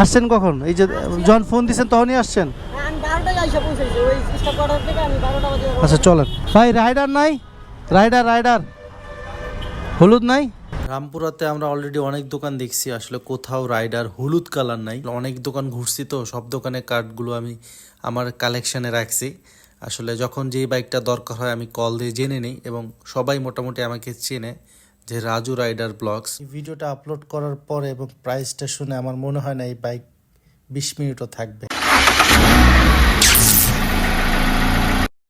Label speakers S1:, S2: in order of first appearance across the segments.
S1: আসছেন কখন? এই যে যখন ফোন দিচ্ছেন তখনই আসছেন?
S2: বাজে
S1: আচ্ছা চলেন। ভাই রাইডার নাই? Rider rider. হলুদ নাই? রামপুরাতে আমরা অলরেডি অনেক দোকান দেখছি আসলে কোথাও রাইডার হলুদ কালার নাই। অনেক দোকান ঘুরছি তো সব দোকানের কার্ডগুলো আমি আমার কালেকশানে রাখছি। আসলে যখন যেই বাইকটা দরকার হয় আমি কল দিয়ে জেনে নিই এবং সবাই মোটামুটি আমাকে চেনে। যে রাজু রাইডার ব্লগস। ভিডিওটা আপলোড করার পরে এবং প্রাইসটা শুনে আমার মনে হয় না এই বাইক বিশ মিনিটও থাকবে।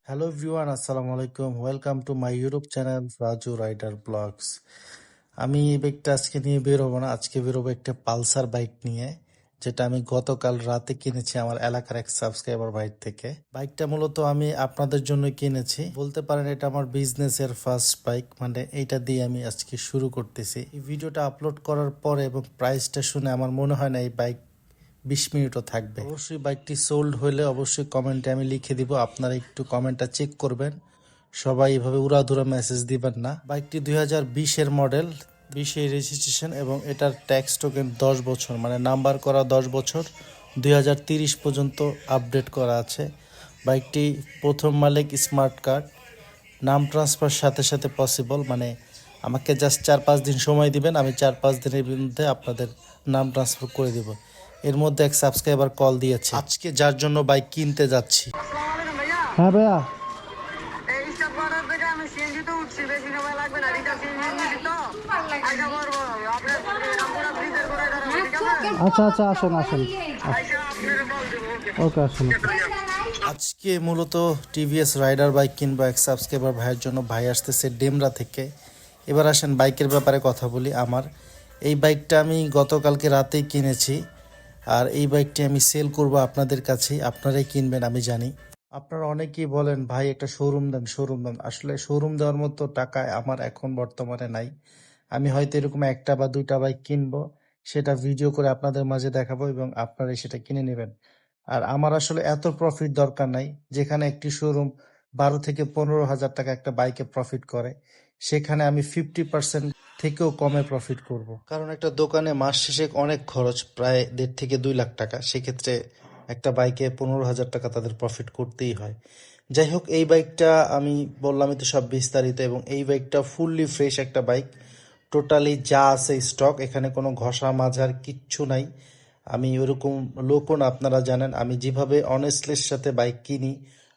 S1: হ্যালো ভিউয়ান আসসালামু আলাইকুম। Welcome to my Europe channel Raju rider vlogs আমি এই বাইকটা আজকে নিয়ে বেরোবো না। আজকে বেরোবো একটা পালসার বাইক নিয়ে। যেটা আমি গতকাল রাতে কিনেছি আমার এলাকার এক সাবস্ক্রাইবার বাইক থেকে। বাইকটা মূলত আমি আপনাদের জন্য কিনেছি। বলতে পারেন এটা আমার বিজনেসের ফার্স্ট বাইক মানে এইটা দিয়ে আমি আজকে শুরু করতেছি। এই ভিডিওটা আপলোড করার পরে এবং প্রাইসটা শুনে আমার মনে হয় না এই বাইক বিশ মিনিটও থাকবে। অবশ্যই বাইকটি সোল্ড হলে অবশ্যই কমেন্টে আমি লিখে দিব, আপনারা একটু কমেন্টটা চেক করবেন। সবাই এভাবে উড়াধুরা মেসেজ দিবেন না। বাইকটি দুই হাজার বিশের মডেল বিশে রেজিস্ট্রেশন এবং এটার ট্যাক্স টোকেন দশ বছর মানে নাম্বার করা দশ বছর, দুই পর্যন্ত আপডেট করা আছে। বাইকটি প্রথম মালিক স্মার্ট কার্ড নাম ট্রান্সফার সাথে সাথে পসিবল মানে আমাকে জাস্ট চার পাঁচ দিন সময় দিবেন, আমি চার পাঁচ দিনের মধ্যে আপনাদের নাম ট্রান্সফার করে দিব। এর মধ্যে এক সাবস্ক্রাইবার কল দিয়েছে। আজকে যার জন্য বাইক কিনতে যাচ্ছি। হ্যাঁ ভাইয়া
S2: এই স্টপ করার থেকে আমি সিএনজি তো উঠছি বেশি সময় লাগবে না রিটা সিএনজি তো আইসা করব আপনার রামপুরা ব্রিজের করে দাঁড়াবো ঠিক আছে
S1: আচ্ছা আচ্ছা আসেন আসেন।
S2: ওকে,
S1: আসুন। আজকে মূলত টিভিএস রাইডার বাইক কিনবো এক সাবস্ক্রাইবার ভাইয়ের জন্য। ভাই আসতেছে ডেমরা থেকে। এবার আসেন বাইকের ব্যাপারে কথা বলি আমার। এই বাইকটা আমি গতকালকে রাতেই কিনেছি আর এই বাইকটি আমি সেল করব আপনাদের কাছেই আপনারাই কিনবেন, আমি জানি। আপনারা অনেকেই বলেন, ভাই, একটা শোরুম দেন শোরুম দেন। আসলে শোরুম দেওয়ার মতো টাকা আমার এখন বর্তমানে নাই। আমি হয়তো এরকম একটা বা দুইটা বাইক কিনবো। সেটা ভিডিও করে আপনাদের মাঝে দেখাবো এবং আপনারাই সেটা কিনে নেবেন আর আমার আসলে এত প্রফিট দরকার নাই, যেখানে একটি শোরুম বারো থেকে পনেরো হাজার টাকা একটা বাইকে প্রফিট করে, সেখানে আমি ফিফটি পার্সেন্ট থেকেও কমে প্রফিট করব। কারণ একটা দোকানে মাস শেষে অনেক খরচ, প্রায় দেড় থেকে দুই লাখ টাকা, সেক্ষেত্রে একটা বাইকে পনেরো হাজার টাকা তাদের প্রফিট করতেই হয় যাই হোক, এই বাইকটা আমি বললামই তো সব বিস্তারিত এবং এই বাইকটা ফুললি ফ্রেশ একটা বাইক টোটালি যা আছে স্টক এখানে কোনো ঘষা মাঝার কিচ্ছু নাই। আমি ওরকম লোকও না, আপনারা জানেন। আমি যেভাবে অনেস্টলের সাথে বাইক কিনি,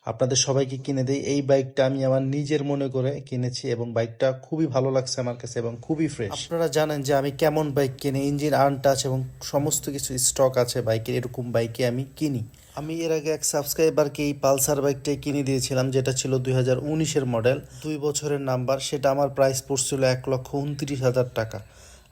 S1: আপনাদের সবাইকে কিনে দিই, এই বাইকটা আমি আমার নিজের মনে করে কিনেছি এবং বাইকটা খুবই ভালো লাগছে আমার কাছে এবং খুবই ফ্রেশ আপনারা জানেন যে আমি কেমন বাইক কিনি ইঞ্জিন আনটাচ এবং সমস্ত কিছু স্টক আছে বাইকের এরকম বাইকে আমি কিনি। আমি এর আগে এক সাবস্ক্রাইবারকে এই পালসার বাইকটাই কিনে দিয়েছিলাম, যেটা ছিল দুই হাজার উনিশের মডেল। দুই বছরের নাম্বার, সেটা আমার প্রাইস পড়ছিল এক লক্ষ উনত্রিশ হাজার টাকা।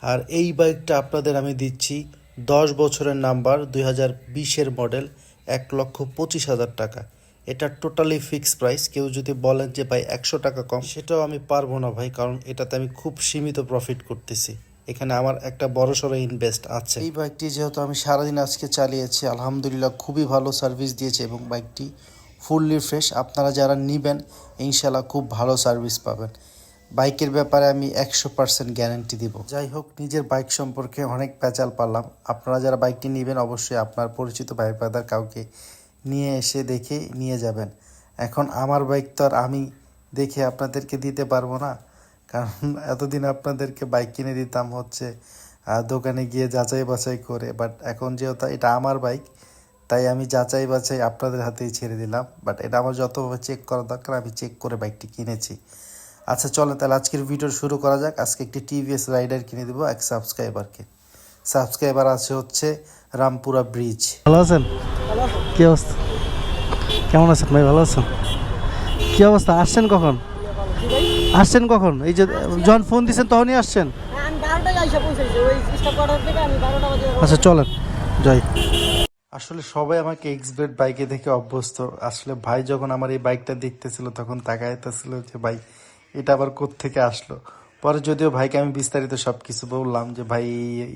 S1: আর এই বাইকটা আপনাদের আমি দিচ্ছি, দশ বছরের নাম্বার, দুই হাজার বিশের মডেল, এক লক্ষ পঁচিশ হাজার টাকা। এটা টোটালি ফিক্স প্রাইস কেউ যদি বলেন যে, ভাই, একশো টাকা কম, সেটাও আমি পারব না, ভাই, কারণ এটাতে আমি খুব সীমিত প্রফিট করতেছি। এখানে আমার একটা বড় সড়ো ইনভেস্ট আছে। এই বাইকটি যেহেতু আমি সারাদিন আজকে চালিয়েছি, আলহামদুলিল্লাহ খুবই ভালো সার্ভিস দিয়েছে এবং বাইকটি ফুললি ফ্রেশ আপনারা যারা নিবেন ইনশাল্লাহ খুব ভালো সার্ভিস পাবেন। বাইকের ব্যাপারে আমি একশো পার্সেন্ট গ্যারেন্টি দিব। যাই হোক, নিজের বাইক সম্পর্কে অনেক প্যাচাল পারলাম। আপনারা যারা বাইকটি নেবেন, অবশ্যই আপনার পরিচিত ভাই ব্রাদার কাউকে নিয়ে এসে দেখে নিয়ে যাবেন। এখন আমার বাইক তো আর আমি দেখে আপনাদেরকে দিতে পারব না। কারণ এতদিন আপনাদেরকে বাইক কিনে দিতাম হচ্ছে দোকানে গিয়ে যাচাই বাছাই করে বাট এখন যেহেতু এটা আমার বাইক তাই আমি যাচাই বাছাই আপনাদের হাতেই ছেড়ে দিলাম বাট এটা আমার যতভাবে চেক করা দরকার, আমি চেক করে বাইকটি কিনেছি। আচ্ছা চলো তাহলে আজকের ভিডিও শুরু করা যাক। আজকে একটি টিভিএস রাইডার কিনে দেবো এক সাবস্ক্রাইবারকে সাবস্ক্রাইবার আছে হচ্ছে রামপুরা ব্রিজ ভালো আছেন? কি অবস্থা? কেমন আছেন ভাই? ভালো আছেন? কি অবস্থা? আসছেন কখন? আসছেন কখন? এই যে, যখন ফোন দিচ্ছেন তখনই আসছেন? আচ্ছা চলেন জয় আসলে সবাই আমাকে এক্সবেট বাইকে দেখে অভ্যস্ত। আসলে ভাই যখন আমার এই বাইকটা দেখতেছিল, তখন তাকাইতেছিল যে, ভাই, এটা আবার থেকে আসলো? পরে যদিও ভাইকে আমি বিস্তারিত সব কিছু বললাম যে, ভাই,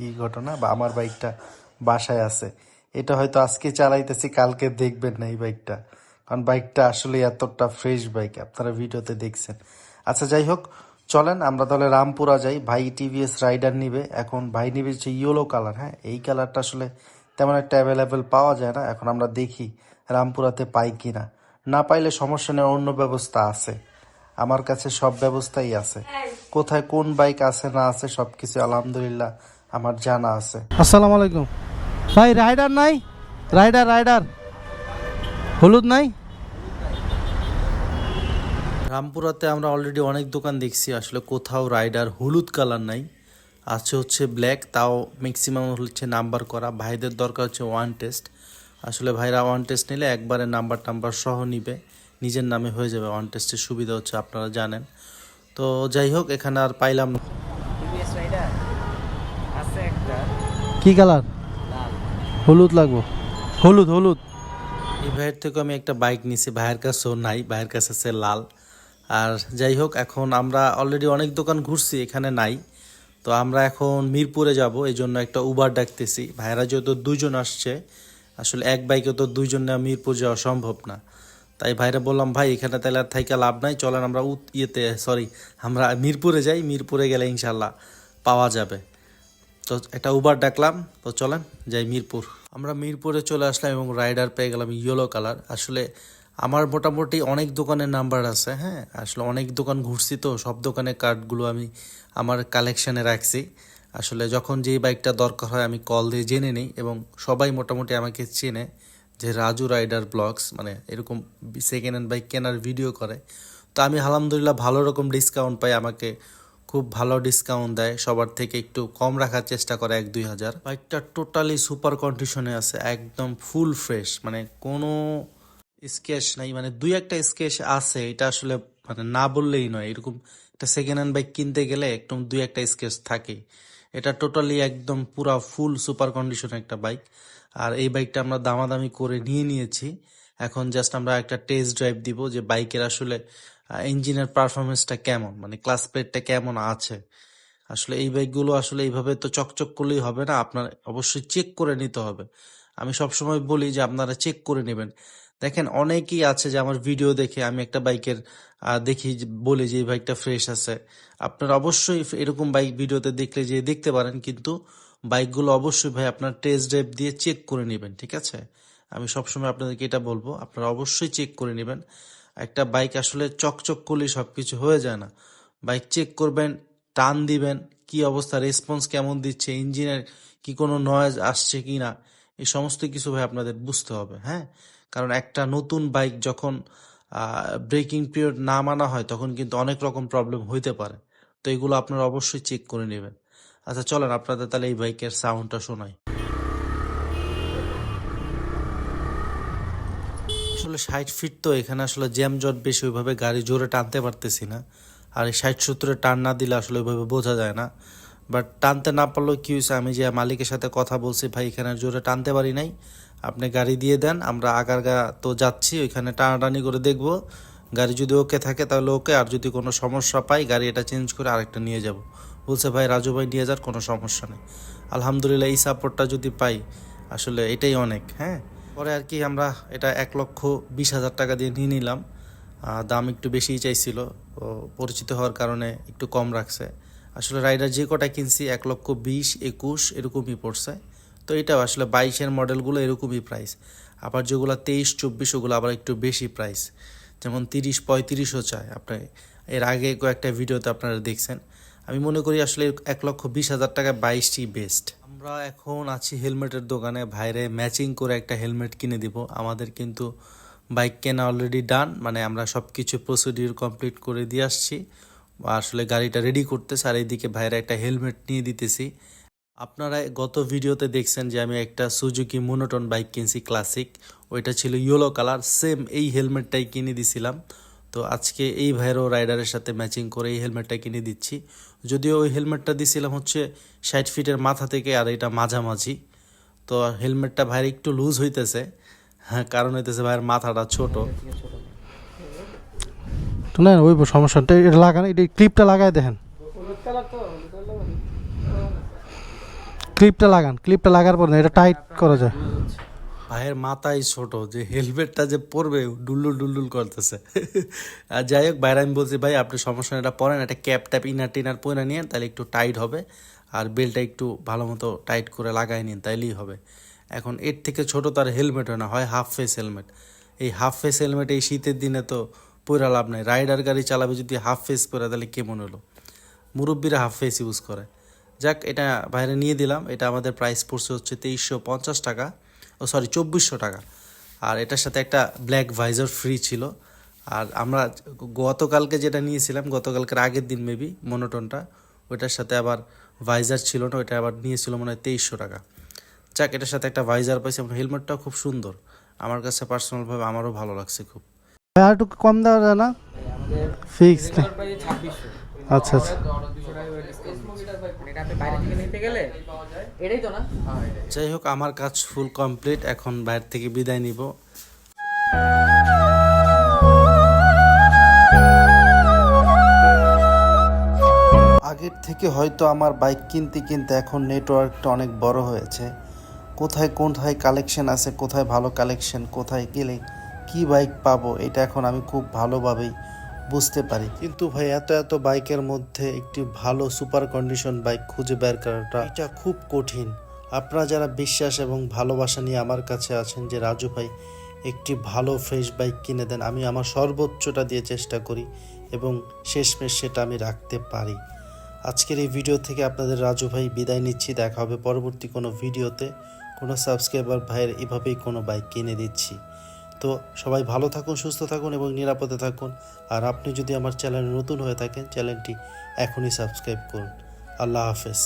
S1: এই ঘটনা বা আমার বাইকটা বাসায় আছে। এটা হয়তো আজকে চালাইতেছি, কালকে দেখবেন না এই বাইকটা কারণ বাইকটা আসলে এতটা ফ্রেশ বাইক আপনারা ভিডিওতে দেখছেন। আচ্ছা যাই হোক, চলেন, আমরা তাহলে রামপুরা যাই। ভাই টিভিএস রাইডার নিবে। এখন ভাই নিবে হচ্ছে ইয়েলো কালার হ্যাঁ? এই কালারটা আসলে তেমন একটা অ্যাভেলেবেল পাওয়া যায় না। এখন আমরা দেখি রামপুরাতে পাই কিনা। না না পাইলে সমস্যা নেই, অন্য ব্যবস্থা আছে। আমার কাছে সব ব্যবস্থাই আছে। কোথায় কোন বাইক আছে, না আছে সব কিছু আলহামদুলিল্লাহ আমার জানা আছে।
S3: আসসালামু আলাইকুম। ভাই, রাইডার নাই? Rider rider. হলুদ নাই?
S1: রামপুরাতে আমরা অলরেডি অনেক দোকান দেখছি আসলে কোথাও রাইডার হলুদ কালার নাই। আছে হচ্ছে ব্ল্যাক তাও ম্যাক্সিমাম হচ্ছে নাম্বার করা। ভাইদের দরকার হচ্ছে ওয়ান টেস্ট আসলে ভাইরা ওয়ান টেস্ট নিলে একবারে নাম্বার টাম্বার সহ নিবে। নিজের নামে হয়ে যাবে ওয়ান টেস্টের সুবিধা হচ্ছে আপনারা জানেন। তো যাই হোক এখানে আর পাইলাম না।
S3: কি কালার? হলুদ লাগবো। হলুদ হলুদ।
S1: এই ভাইয়ের থেকে আমি একটা বাইক নিছি। ভাইয়ের কাছেও নাই ভাইয়ের কাছে আছে লাল। আর যাই হোক, এখন আমরা অলরেডি অনেক দোকান ঘুরছি, এখানে নাই। তো আমরা এখন মিরপুরে যাব, এই জন্য একটা উবার ডাকতেছি। ভাইয়েরা যেহেতু দুইজন আসছে, আসলে এক বাইকে তো দুইজন নেওয়া মিরপুর যাওয়া সম্ভব না। তাই ভাইরা বললাম, ভাই, এখানে তাহলে আর থাইকা লাভ নাই, চলেন আমরা ইয়েতে সরি আমরা মিরপুরে যাই, মিরপুরে গেলে ইনশাল্লাহ পাওয়া যাবে। তো একটা উবার ডাকলাম, তো চলেন যাই মিরপুর। আমরা মিরপুরে চলে আসলাম এবং রাইডার পেয়ে গেলাম ইয়েলো কালার আসলে আমার মোটামুটি অনেক দোকানের নাম্বার আছে হ্যাঁ? আসলে অনেক দোকান ঘুরছি তো, সব দোকানের কার্ডগুলো আমি আমার কালেকশানে রাখছি। আসলে যখন যেই বাইকটা দরকার হয় আমি কল দিয়ে জেনে নিই এবং সবাই মোটামুটি আমাকে চেনে যে রাজু রাইডার ব্লগস মানে এরকম সেকেন্ড হ্যান্ড বাইক কেনার ভিডিও করে। তো আমি আলহামদুলিল্লাহ ভালো রকম ডিসকাউন্ট পাই, আমাকে খুব ভালো ডিসকাউন্ট দেয়, সবার থেকে একটু কম রাখার চেষ্টা করে এক দুই হাজার। বাইকটা টোটালি সুপার কন্ডিশনে আছে, একদম ফুল ফ্রেশ মানে কোনো স্কেচ নাই মানে দুই একটা স্কেচ আছে, এটা আসলে মানে না বললেই নয়। এরকম একটা সেকেন্ড হ্যান্ড বাইক কিনতে গেলে একদম দুই একটা স্কেচ থাকে। এটা টোটালি একদম পুরা ফুল সুপার কন্ডিশনে একটা বাইক আর এই বাইকটা আমরা দামাদামি করে নিয়ে নিয়েছি। এখন জাস্ট আমরা একটা টেস্ট ড্রাইভ দিব যে বাইকের আসলে ইঞ্জিনের পারফরমেন্সটা কেমন মানে ক্লাস প্লেটটা কেমন আছে। আসলে এই বাইকগুলো আসলে এইভাবে তো চকচক করলেই হবে না, আপনার অবশ্যই চেক করে নিতে হবে। আমি সবসময় বলি যে আপনারা চেক করে নেবেন। দেখেন, অনেকেই আছে যে আমার ভিডিও দেখে আমি একটা বাইকের দেখি বলি যে, এই বাইকটা ফ্রেশ আছে। আপনারা অবশ্যই এরকম বাইক ভিডিওতে দেখলে যে, দেখতে পারেন, কিন্তু বাইকগুলো অবশ্যই ভাই আপনার টেস্ট ড্রাইভ দিয়ে চেক করে নেবেন, ঠিক আছে? আমি সবসময় আপনাদেরকে এটা বলব, আপনারা অবশ্যই চেক করে নেবেন। একটা বাইক আসলে চকচক করলেই সবকিছু হয়ে যায় না। বাইক চেক করবেন, টান দিবেন, কি অবস্থা রেসপন্স কেমন দিচ্ছে ইঞ্জিনের কি কোনো নয়েজ আসছে কি না এই সমস্ত কিছু ভাই আপনাদের বুঝতে হবে হ্যাঁ? কারণ একটা নতুন বাইক যখন ব্রেকিং পিরিয়ড না মানা হয়, তখন কিন্তু অনেক রকম প্রবলেম হইতে পারে। তো এগুলো আপনারা অবশ্যই চেক করে নেবেন। আচ্ছা চলেন আপনাদের তাহলে এই বাইকের সাউন্ডটা শোনাই। আসলে ষাট ফিট তো এখানে আসলে জ্যাম জট বেশি, ওইভাবে গাড়ি জোরে টানতে পারতেছি না। আর এই ষাট সত্তরে টান না দিলে আসলে ওইভাবে বোঝা যায় না। বাট টানতে না পারলেও কি হয়েছে? আমি যে মালিকের সাথে কথা বলছি, ভাই, এখানে জোরে টানতে পারি নাই। আপনি গাড়ি দিয়ে দেন, আমরা আগারগা তো যাচ্ছি, ওইখানে টানাটানি করে দেখব। গাড়ি যদি ওকে থাকে তাহলে ওকে, আর যদি কোনো সমস্যা পাই, গাড়ি এটা চেঞ্জ করে আরেকটা নিয়ে যাব। বলছে, ভাই, রাজু ভাই নিয়ে যার কোনো সমস্যা নেই। আলহামদুলিল্লাহ, এই সাপোর্টটা যদি পাই, আসলে এটাই অনেক হ্যাঁ? পরে আর কি আমরা এটা এক লক্ষ বিশ হাজার টাকা দিয়ে নিয়ে নিলাম। দাম একটু বেশিই চাইছিল। পরিচিত হওয়ার কারণে একটু কম রাখছে। আসলে রাইডার যে কটা কিনছি, এক লক্ষ বিশ, একুশ, এরকমই পড়ছে। তো এটাও আসলে বাইশের মডেলগুলো এরকমই প্রাইস আবার যেগুলো তেইশ, চব্বিশ, ওগুলো আবার একটু বেশি প্রাইস যেমন তিরিশ, পঁয়ত্রিশও চায়। আপনি এর আগে কয়েকটা ভিডিওতে আপনারা দেখছেন। আমি মনে করি আসলে এক লক্ষ বিশ হাজার টাকা বাইশটি বেস্ট আমরা এখন আছি হেলমেটের দোকানে। ভাইরে ম্যাচিং করে একটা হেলমেট কিনে দিব। আমাদের কিন্তু বাইক কেনা অলরেডি ডান মানে আমরা সব কিছু প্রসিডিউর কমপ্লিট করে দিয়ে আসছি। আসলে গাড়িটা রেডি করতেছে, আর এইদিকে ভাইরা একটা হেলমেট নিয়ে দিতেছি। আপনারা গত ভিডিওতে দেখছেন যে আমি একটা সুজুকি মোনোটন বাইক কিনছি ক্লাসিক ওইটা ছিল ইয়েলো কালার সেম এই হেলমেটটাই কিনে দিছিলাম। তো আজকে এই ভাইরো রাইডারের সাথে ম্যাচিং করে এই হেলমেটটা কিনে দিচ্ছি। যদিও ওই হেলমেটটা দিছিলাম হচ্ছে ষাট ফিটের মাথা থেকে, আর এটা মাঝামাঝি। তো হেলমেটটা ভাইয়ের একটু লুজ হইতেছে হ্যাঁ কারণ হইতেছে ভাইয়ের মাথাটা ছোট।
S3: তো না ওই সমস্যা এটা লাগান, এটা ক্লিপটা লাগাই দেখেন। ক্লিপটা লাগান, ক্লিপটা লাগার পর না, এটা টাইট করা যায়।
S1: ভাইয়ের মাথায় ছোট, যে হেলমেটটা যে পরবে ডুল্লুল ডুল্লুল করতেছে। আর যাই হোক বাইরে আমি বলছি, ভাই, আপনি সমস্যা এটা পরেন একটা ক্যাপ ট্যাপ ইনার টিনার পরে নিন তাহলে একটু টাইট হবে। আর বেলটা একটু ভালো মতো টাইট করে লাগাই নিন, তাইলেই হবে। এখন এর থেকে ছোট তার হেলমেট হয় না, হয় হাফ ফেস হেলমেট। এই হাফ ফেস হেলমেট এই শীতের দিনে তো পরে লাভ নাই। রাইডার গাড়ি চালাবে যদি হাফ ফেস পরে তাহলে কেমন হলো? মুরব্বীরা হাফ ফেস ইউজ করে। যাক, এটা বাইরে নিয়ে দিলাম। এটা আমাদের প্রাইস পড়ছে হচ্ছে তেইশশো পঞ্চাশ টাকা। ও সরি চব্বিশশো টাকা। আর এটার সাথে একটা ব্ল্যাক ভাইজার ফ্রি ছিল। আর আমরা গতকালকে যেটা নিয়েছিলাম, গতকালকের আগের দিন মেবি মনোটনটা ওইটার সাথে আবার ভাইজার ছিল না, ওইটা আবার নিয়েছিল মনে হয় তেইশশো টাকা। যাক, এটার সাথে একটা ভাইজার পাইছি। এবং হেলমেটটাও খুব সুন্দর। আমার কাছে পার্সোনালভাবে আমারও ভালো লাগছে খুব।
S3: আর একটু কম দেওয়া যায় না? আচ্ছা আচ্ছা।
S1: যাই হোক আমার কাজ ফুল কমপ্লিট এখন বাইরে থেকে বিদায় নিব। আগের থেকে হয়তো আমার বাইক কিনতে কিনতে এখন নেটওয়ার্কটা অনেক বড় হয়েছে। কোথায় কোথায় কালেকশন আছে কোথায় ভালো কালেকশন কোথায় গেলে কি বাইক পাবো? এটা এখন আমি খুব ভালোভাবেই বুঝতে পারি। কিন্তু ভাই, এত এত বাইকের মধ্যে একটি ভালো সুপার কন্ডিশন বাইক খুঁজে বের করাটা এটা খুব কঠিন। আপনারা যারা বিশ্বাস এবং ভালোবাসা নিয়ে আমার কাছে আছেন যে, রাজু ভাই একটি ভালো ফ্রেশ বাইক কিনে দেন, আমি আমার সর্বোচ্চটা দিয়ে চেষ্টা করি এবং শেষমেশ সেটা আমি রাখতে পারি। আজকের এই ভিডিও থেকে আপনাদের রাজু ভাই বিদায় নিচ্ছি। দেখা হবে পরবর্তী কোনো ভিডিওতে কোনো সাবস্ক্রাইবার ভাইয়ের এভাবেই কোনো বাইক কিনে দিচ্ছি। তো সবাই ভালো থাকুন, সুস্থ থাকুন এবং নিরাপদে থাকুন। আর আপনি যদি আমার চ্যানেলে নতুন হয়ে থাকেন, চ্যানেলটি এখনই সাবস্ক্রাইব করুন। আল্লাহ হাফেজ।